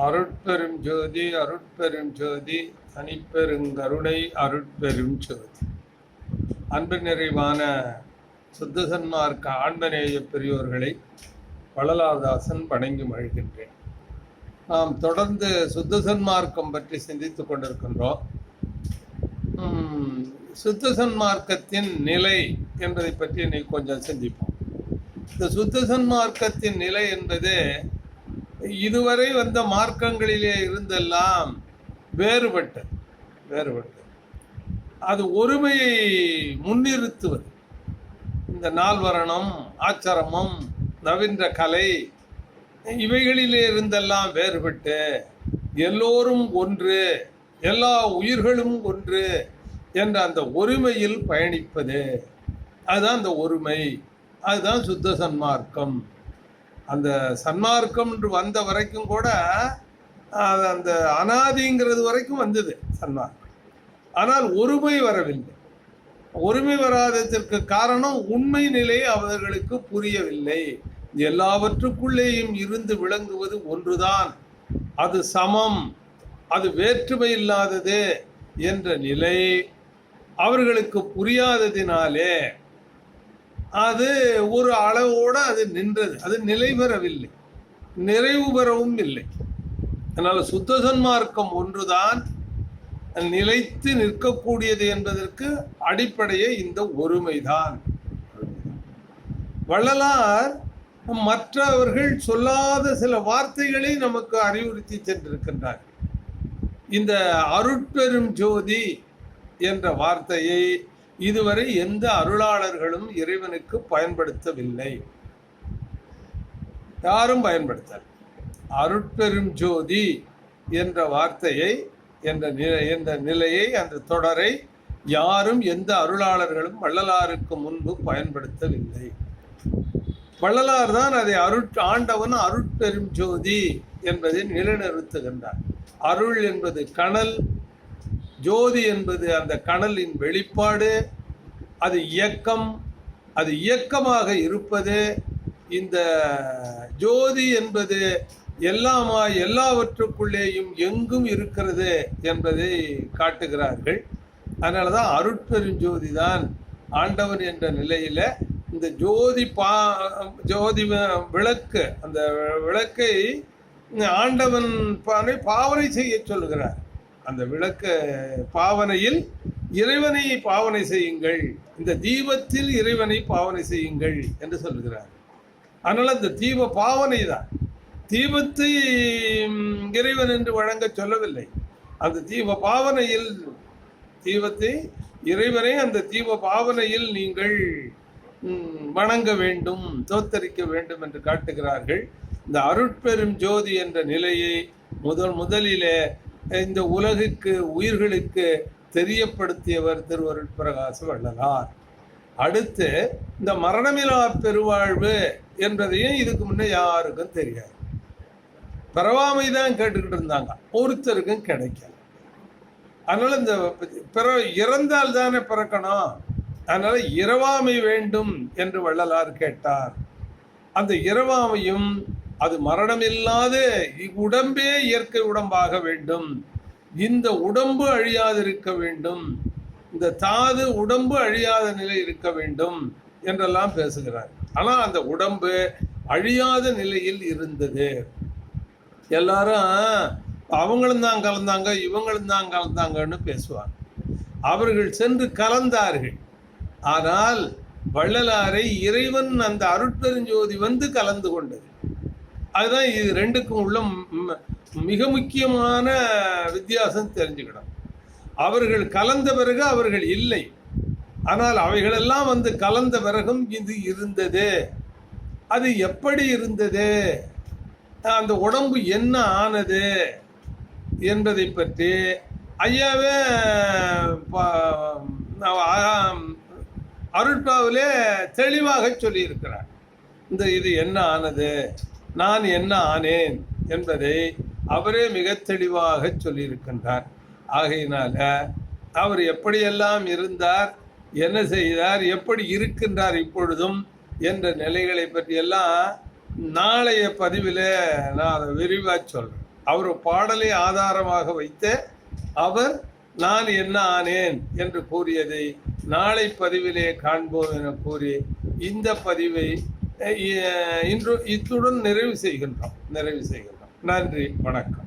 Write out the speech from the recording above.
அருட்பெரும் ஜோதி அருட்பெரும் ஜோதி தனிப்பெருங்கருணை அருட்பெரும் ஜோதி. அன்பு நிறைவான சுத்தசன்மார்க்க ஆண்மநேய பெரியோர்களை வள்ளலாதாசன் வணங்கி மகிழ்கின்றேன். நாம் தொடர்ந்து சுத்தசன்மார்க்கம் பற்றி சிந்தித்துக் கொண்டிருக்கின்றோம். சுத்தசன்மார்க்கத்தின் நிலை என்பதை பற்றி இன்னைக்கு கொஞ்சம் சிந்திப்போம். இந்த சுத்தசன்மார்க்கத்தின் நிலை என்பது இதுவரை வந்த மார்க்கங்களிலே இருந்தெல்லாம் வேறுபட்டது வேறுபட்டது அது ஒருமையை முன்னிறுத்துவது. இந்த நால்வரணம் ஆச்சரமம் நவீன கலை இவைகளிலே இருந்தெல்லாம் வேறுபட்டு. எல்லோரும் ஒன்று எல்லா உயிர்களும் ஒன்று என்ற அந்த ஒருமையில் பயணிப்பது. அதுதான் அந்த ஒருமை. அதுதான் சுத்த சன்மார்க்கம். அந்த சன்மார்க்கம் என்று வந்த வரைக்கும் கூட அது அந்த அனாதிங்கிறது வரைக்கும் வந்தது சன்மார்க்கம். ஆனால் ஒருமை வரவில்லை. ஒருமை வராததற்கு காரணம் உண்மை நிலை அவர்களுக்கு புரியவில்லை. எல்லாவற்றுக்குள்ளேயும் இருந்து விளங்குவது ஒன்றுதான். அது சமம் அது வேற்றுமை இல்லாதது என்ற நிலை அவர்களுக்கு புரியாததினாலே அது ஒரு அளவோடு அது நின்றது. அது நிலை பெறவில்லை. நிறைவு பெறவும் இல்லை. அதனால் சுத்த சன்மார்க்கம் ஒன்றுதான் நிலைத்து நிற்கக்கூடியது என்பதற்கு அடிப்படையே இந்த ஒருமைதான். வள்ளலார் மற்றவர்கள் சொல்லாத சில வார்த்தைகளை நமக்கு அறிவுறுத்தி சென்றிருக்கின்றார் இந்த அருட்பெரும் ஜோதி என்ற வார்த்தையை இதுவரை எந்த அருளாளர்களும் இறைவனுக்கு பயன்படுத்தவில்லை. யாரும் பயன்படுத்தல். அருட்பெரும் ஜோதி என்ற வார்த்தையை என்ற நிலை என்ற நிலையை அந்த தொடரை யாரும் எந்த அருளாளர்களும் வள்ளலாருக்கு முன்பு பயன்படுத்தவில்லை. வள்ளலார் தான் அதை அருட் ஆண்டவன் அருட்பெரும் ஜோதி என்பதை நிலைநிறுத்துகின்றார். அருள் என்பது கனல் ஜோதி என்பது அந்த கனலின் வெளிப்பாடு. அது இயக்கம். அது இயக்கமாக இருப்பது. இந்த ஜோதி என்பது எல்லாமா எல்லாவற்றுக்குள்ளேயும் எங்கும் இருக்கிறது என்பதை காட்டுகிறார்கள். அதனால தான் அருட்பெருஞ்சோதி தான் ஆண்டவன் என்ற நிலையில் இந்த ஜோதி பா ஜோதி விளக்கு அந்த விளக்கை ஆண்டவன் பானை பாவனை செய்ய சொல்கிறார் அந்த விளக்க பாவனையில் இறைவனை பாவனை செய்யுங்கள். இந்த தீபத்தில் இறைவனை பாவனை செய்யுங்கள் என்று சொல்கிறார் அதனால் அந்த தீப பாவனை தான். தீபத்தை இறைவன் என்று வழங்க சொல்லவில்லை. அந்த தீப பாவனையில் தீபத்தை இறைவனை அந்த தீப பாவனையில் நீங்கள் வணங்க வேண்டும் தோத்தரிக்க வேண்டும் என்று காட்டுகிறார்கள். இந்த அருட்பெரும் ஜோதி என்ற நிலையை முதல் முதலிலே இந்த உலகுக்கு உயிர்களுக்கு தெரியப்படுத்தியவர் திருவருள் பிரகாச வள்ளலார். அடுத்து இந்த மரணமிலா பெருவாழ்வு என்பதையும் இதுக்கு முன்னே யாருக்கும் தெரியாது. பிறவாமை தான் கேட்டுக்கிட்டு இருந்தாங்க. ஒருத்தருக்கும் கிடைக்கல. அதனால இந்த பிற இறந்தால் தானே பிறக்கணும். அதனால இரவாமை வேண்டும் என்று வள்ளலார் கேட்டார். அந்த இரவாமையும் அது மரணமில்லாத உடம்பே இயற்கை உடம்பாக வேண்டும். இந்த உடம்பு அழியாதிருக்க வேண்டும். இந்த தாது உடம்பு அழியாத நிலை இருக்க வேண்டும் என்றெல்லாம் பேசுகிறார். ஆனால் அந்த உடம்பு அழியாத நிலையில் இருந்தது. எல்லாரும் அவங்களும் தான் கலந்தாங்க இவங்களும் தான் கலந்தாங்கன்னு பேசுவாங்க. அவர்கள் சென்று கலந்தார்கள். ஆனால் வள்ளலாரை இறைவன் அந்த அருட்பெருஞ்சோதி வந்து கலந்து கொண்டது. அதுதான் இது ரெண்டுக்கும் உள்ள மிக முக்கியமான வித்தியாசம் தெரிஞ்சுக்கணும் அவர்கள் கலந்த பிறகு அவர்கள் இல்லை. ஆனால் அவைகளெல்லாம் வந்து கலந்த பிறகும் இது இருந்தது. அது எப்படி இருந்தது? அந்த உடம்பு என்ன ஆனது என்பதை பற்றி ஐயாவே அருட்பாவிலே தெளிவாக சொல்லியிருக்கிறார். இந்த இது என்ன ஆனது? நான் என்ன ஆனேன் என்பதை அவரே மிக தெளிவாக சொல்லியிருக்கின்றார். ஆகையினால அவர் எப்படியெல்லாம் இருந்தார் என்ன செய்தார் எப்படி இருக்கின்றார் இப்பொழுதும் என்ற நிலைகளை பற்றியெல்லாம் நாளைய பதிவில் நான் அதை விரிவாக சொல்கிறேன் அவர் பாடலை ஆதாரமாக வைத்து அவர் நான் என்ன ஆனேன் என்று கூறியதை நாளை பதிவிலே காண்போம் என கூறி இந்த பதிவை இன்று இத்துடன் நிறைவு செய்கின்றோம். நிறைவு செய்கின்றோம். நன்றி வணக்கம்.